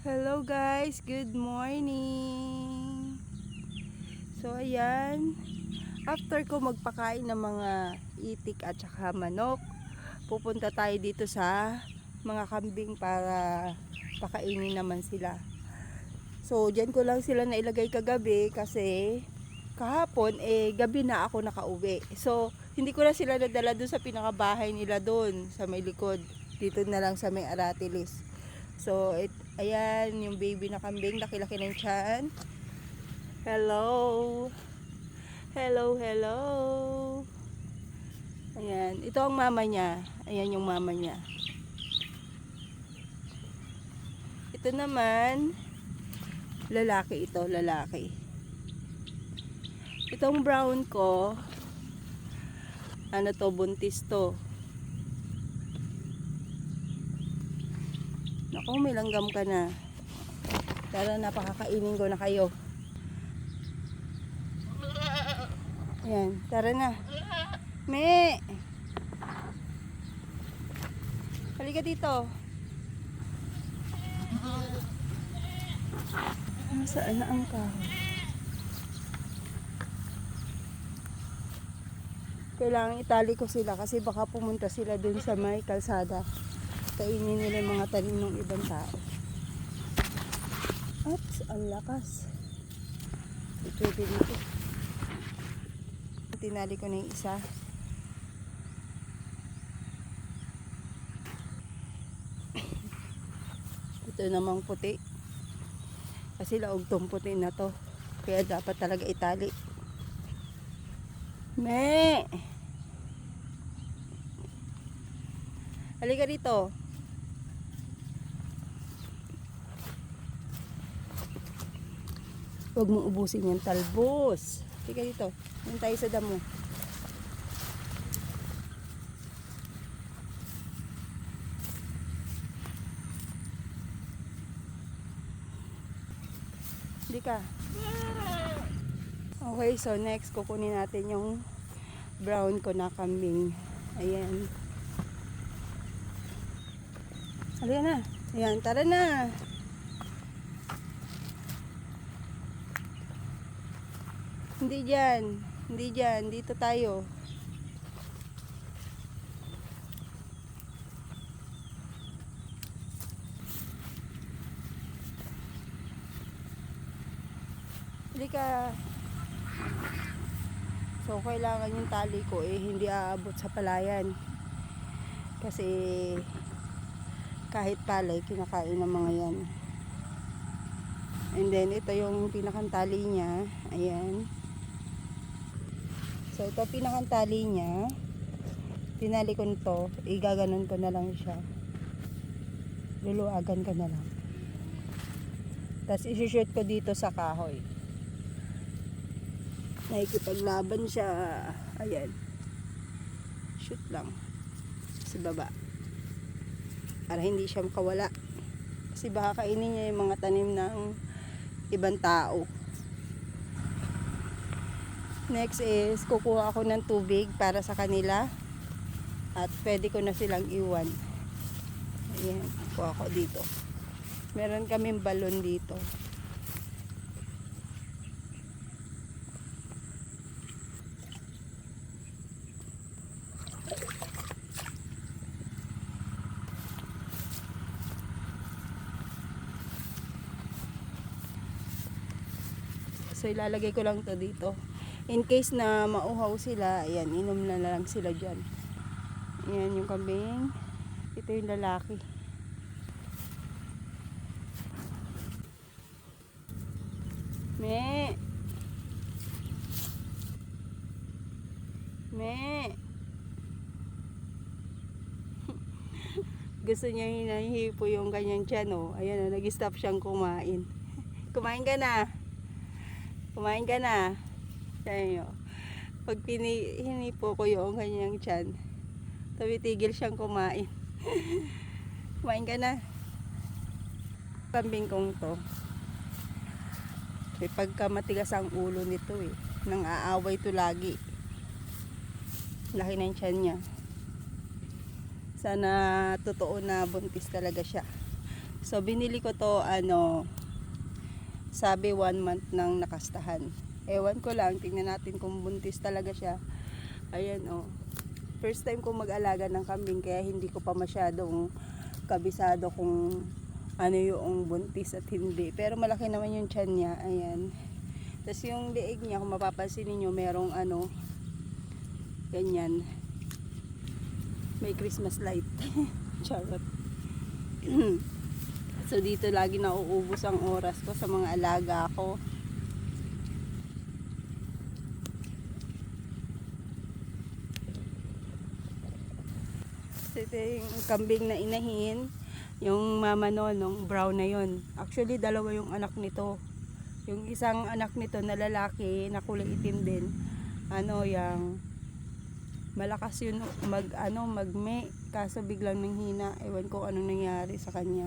Hello guys, good morning. So ayan, after ko magpakain ng mga itik at saka manok, pupunta tayo dito sa mga kambing para pakainin naman sila. So dyan ko lang sila nailagay kagabi kasi kahapon eh gabi na ako nakauwi. So hindi ko na sila nadala doon sa pinakabahay nila doon sa may likod. Dito na lang sa may Aratilis. So, it, ayan, yung baby na kambing, laki-laki ng tiyan. Hello! Hello, hello! Ayan, ito ang mama niya. Ayan yung mama niya. Ito naman, lalaki ito, lalaki. Itong brown ko, ano to, buntis to. Naku, may langgam ka na. Tara na, pakakainin ko na kayo. Ayan, tara na. Me! Halika dito. Nasaan na ang kahoy? Kailangan itali ko sila kasi baka pumunta sila dun sa may kalsada kainin nila yung mga tanim ng ibang tao. Oops, ang lakas. Ito dito. Tinali ko na yung isa. Ito namang puti. Kasi laog tong puti na to. Kaya dapat talaga itali. Me! Halika dito. Huwag mong ubusin yung talbos. Halika dito. Yan tayo sa damo. Hindi ka. Okay, so next kukunin natin yung brown ko na kambing. Ayan. Halika na. Ayan, tara na. Hindi dyan. Hindi dyan. Dito tayo. Halika. So, kailangan yung tali ko eh hindi aabot sa palayan. Kasi kahit palay, kinakain ng mga yan. And then, ito yung pinakantali niya. Ayan. So, ito pinakantali niya. Tinali ko nito. Igaganon ko na lang siya. Luluagan ko na lang. Tapos, isi-shoot ko dito sa kahoy. Nakikipaglaban siya. Ayan. Shoot lang. Sa baba. Para hindi siya makawala. Kasi baka kainin niya yung mga tanim ng ibang tao. Next is, kukuha ako ng tubig para sa kanila. At pwede ko na silang iwan. Ayan, kuha ko dito. Meron kaming balon dito. So ilalagay ko lang to dito. In case na mauhaw sila, ayan, inom na lang sila dyan. Ayan yung kambing. Ito yung lalaki. Me. Me. Gusto niya hinahipo yung kanyang tiyan, oh. Ayan, oh, nag-stop siyang kumain. Kumain ka na. Kumain ka na. Sabi nyo. Pag hinipo ko yung kanyang tiyan, tumitigil siyang kumain. kumain ka na. Kambing kong to. May pagka matigas ang ulo nito eh. Nang aaway to lagi. Laki ng tiyan niya. Sana totoo na buntis talaga siya. So binili ko to ano sabi one month nang nakastahan. Ewan ko lang, tingnan natin kung buntis talaga siya. Ayan oh. First time ko mag-alaga ng kambing kaya hindi ko pa masyadong kabisado kung ano yung buntis at hindi. Pero malaki naman yung tiyan niya. Ayan. Tapos yung leeg niya, kung mapapansin niyo merong ano, ganyan. May Christmas light. Charot. so dito lagi nauubos ang oras ko sa mga alaga ko. Ito yung kambing na inahin. Yung mama no, nung brown na yon. Actually, dalawa yung anak nito. Yung isang anak nito na lalaki, na kulay itim din. Ano, yung malakas yun mag ano magme kaso biglang nanghina ewan ko anong nangyari sa kanya